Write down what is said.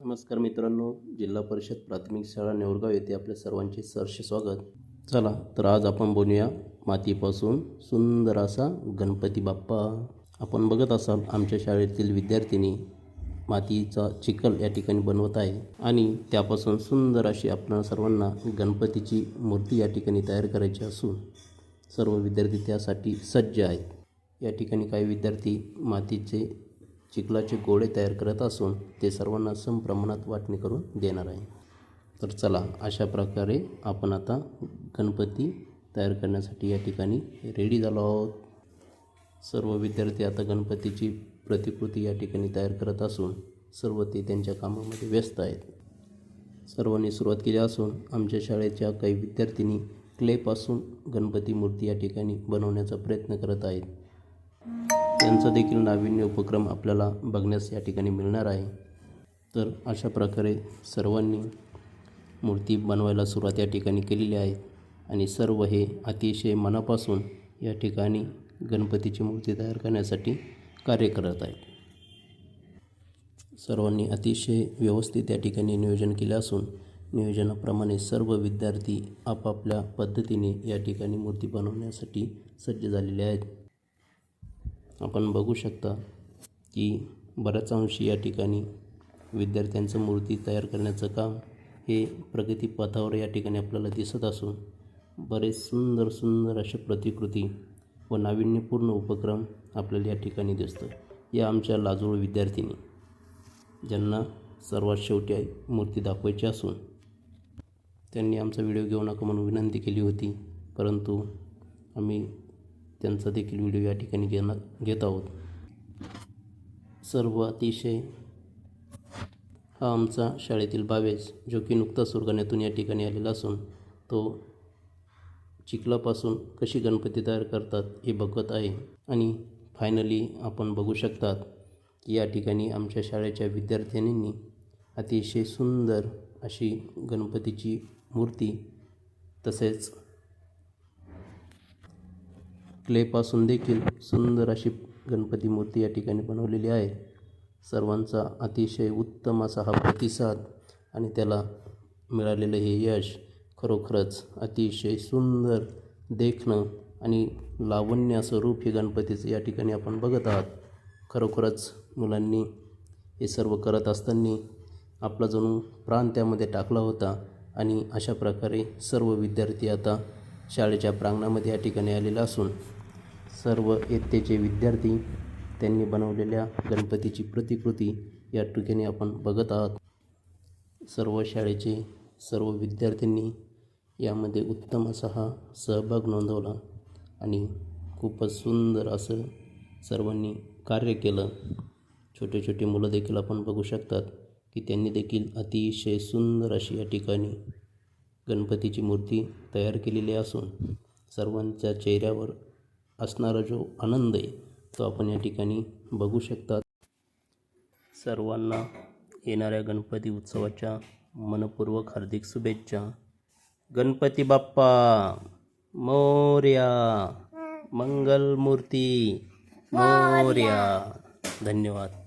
नमस्कार मित्रांनो जिल्हा परिषद प्राथमिक शाळा नेवरगाव येथे आपल्या सर्वांचे सहर्ष स्वागत. चला तर आज आपण बोलूया मातीपासून सुंदर असा गणपती बाप्पा. आपण बघत असाल आमच्या शाळेतील विद्यार्थिनी मातीचा चिखल या ठिकाणी बनवत आहे आणि त्यापासून सुंदर अशी आपल्या सर्वांना गणपतीची मूर्ती या ठिकाणी तयार करायची असून सर्व विद्यार्थी त्यासाठी सज्ज आहेत. या ठिकाणी काही विद्यार्थी मातीचे चिखलाचे गोळे तयार करत असून ते सर्वांना सम प्रमाणात वाटणी करून देणार आहे. तर चला अशा प्रकारे आपण आता गणपती तयार करण्यासाठी या ठिकाणी रेडी झालो आहोत. सर्व विद्यार्थी आता गणपतीची प्रतिकृती या ठिकाणी तयार करत असून सर्व ते त्यांच्या कामामध्ये व्यस्त आहेत. सर्वांनी सुरुवात केली असून आमच्या शाळेच्या काही विद्यार्थिनी क्लेपासून गणपती मूर्ती या ठिकाणी बनवण्याचा प्रयत्न करत आहेत. यांचा देखील नाविन्य उपक्रम आपल्याला बघण्यास या ठिकाणी मिळणार आहे. तर अशा प्रकारे सर्वांनी मूर्ती बनवायला सुरुवात या ठिकाणी केलेली आहे आणि सर्व हे अतिशय मनापासून या ठिकाणी गणपतीची मूर्ती तयार करण्यासाठी कार्य करत आहेत. सर्वांनी अतिशय व्यवस्थित या ठिकाणी नियोजन केले असून नियोजनाप्रमाणे सर्व विद्यार्थी आपापल्या पद्धतीने या ठिकाणी मूर्ती बनवण्यासाठी सज्ज झालेले आहेत. आपण बघू शकता की बऱ्याच अंशी या ठिकाणी विद्यार्थ्यांचं मूर्ती तयार करण्याचं काम हे प्रगतीपथावर या ठिकाणी आपल्याला दिसत असून बरेच सुंदर सुंदर अशा प्रतिकृती व नाविन्यपूर्ण उपक्रम आपल्याला या ठिकाणी दिसतं. या आमच्या लाजूळ विद्यार्थिनी ज्यांना सर्वात शेवटी मूर्ती दाखवायची असून त्यांनी आमचा व्हिडिओ घेऊ नका म्हणून विनंती केली होती. परंतु आम्ही त्यांचा देखील व्हिडिओ या ठिकाणी घेणार घेत आहोत. सर्व अतिशय हा आमचा शाळेतील भावेश जो की नुकताच सुरगाण्यातून या ठिकाणी आलेला असून तो चिखलापासून कशी गणपती तयार करतात हे बघत आहे. आणि फायनली आपण बघू शकतात की या ठिकाणी आमच्या शाळेच्या विद्यार्थिनींनी अतिशय सुंदर अशी गणपतीची मूर्ती तसेच क्लेपासून देखील सुंदर अशी गणपती मूर्ती या ठिकाणी बनवलेली आहे. सर्वांचा अतिशय उत्तम असा हा प्रतिसाद आणि त्याला मिळालेलं हे यश खरोखरच अतिशय सुंदर देखणं आणि लावण्य असं रूप हे गणपतीचं या ठिकाणी आपण बघत आहात. खरोखरच मुलांनी हे सर्व करत असताना आपला जणू प्राण त्यामध्ये टाकला होता आणि अशा प्रकारे सर्व विद्यार्थी आता शाळेच्या प्रांगणामध्ये या ठिकाणी आलेला असून सर्व इयत्तेचे विद्यार्थी त्यांनी बनवलेल्या गणपतीची प्रतिकृती या ठिकाणी आपण बघत आहात. सर्व शाळेचे सर्व विद्यार्थ्यांनी यामध्ये उत्तम असा हा सहभाग नोंदवला आणि खूपच सुंदर असं सर्वांनी कार्य केलं. छोटे छोटे मुलं देखील आपण बघू शकतात की त्यांनी देखील अतिशय सुंदर अशी या ठिकाणी गणपतीची मूर्ती तयार केलेली असून सर्वांच्या चेहऱ्यावर असणारा जो आनंद आहे तो आपण या ठिकाणी बघू शकतात. सर्वांना येणाऱ्या गणपती उत्सवाच्या मनपूर्वक हार्दिक शुभेच्छा. गणपती बाप्पा मोर्या मंगलमूर्ती मोर्या. धन्यवाद.